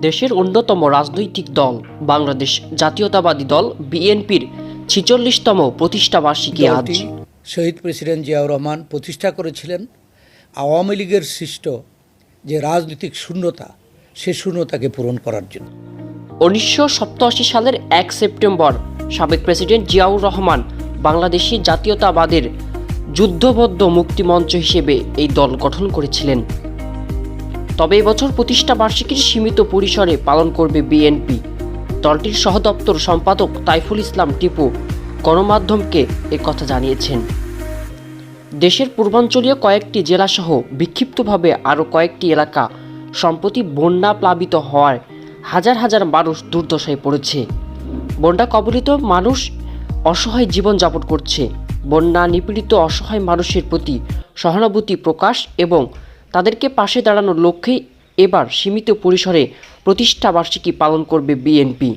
দেশের অন্যতম রাজনৈতিক দল বাংলাদেশ জাতীয়তাবাদী দল বিএনপির ছিচল্লিশতম প্রতিষ্ঠাবার্ষিকী আজ। শহীদ প্রেসিডেন্ট জিয়াউর রহমান প্রতিষ্ঠা করেছিলেন। আওয়ামী লীগের সৃষ্ট যে রাজনৈতিক শূন্যতা সে শূন্যতাকে পূরণ করার জন্য। উনিশশো সালের এক সেপ্টেম্বর সাবেক প্রেসিডেন্ট জিয়াউর রহমান বাংলাদেশি জাতীয়তাবাদের যুদ্ধবদ্ধ মুক্তিমঞ্চ হিসেবে এই দল গঠন করেছিলেন। তবে এবছর প্রতিষ্ঠা বার্ষিকীর সীমিত পরিসরে পালন করবে বিএনপি। দলটির সহদপ্তর সম্পাদক তাইফুল ইসলাম টিপু গণমাধ্যমকে কথা জানিয়েছেন। দেশের পূর্বাঞ্চলীয় কয়েকটি জেলাসহ বিক্ষিপ্তভাবে আরও কয়েকটি এলাকা সম্প্রতি বন্যা প্লাবিত হওয়ায় হাজার হাজার মানুষ দুর্দশায় পড়েছে। বন্যা কবলিত মানুষ অসহায় জীবনযাপন করছে। বন্যা নিপীড়িত অসহায় মানুষের প্রতি সহানুভূতি প্রকাশ এবং তাদেরকে পাশে দাঁড়ানোর লক্ষ্যেই এবার সীমিত পরিসরে প্রতিষ্ঠাবার্ষিকী পালন করবে বিএনপি।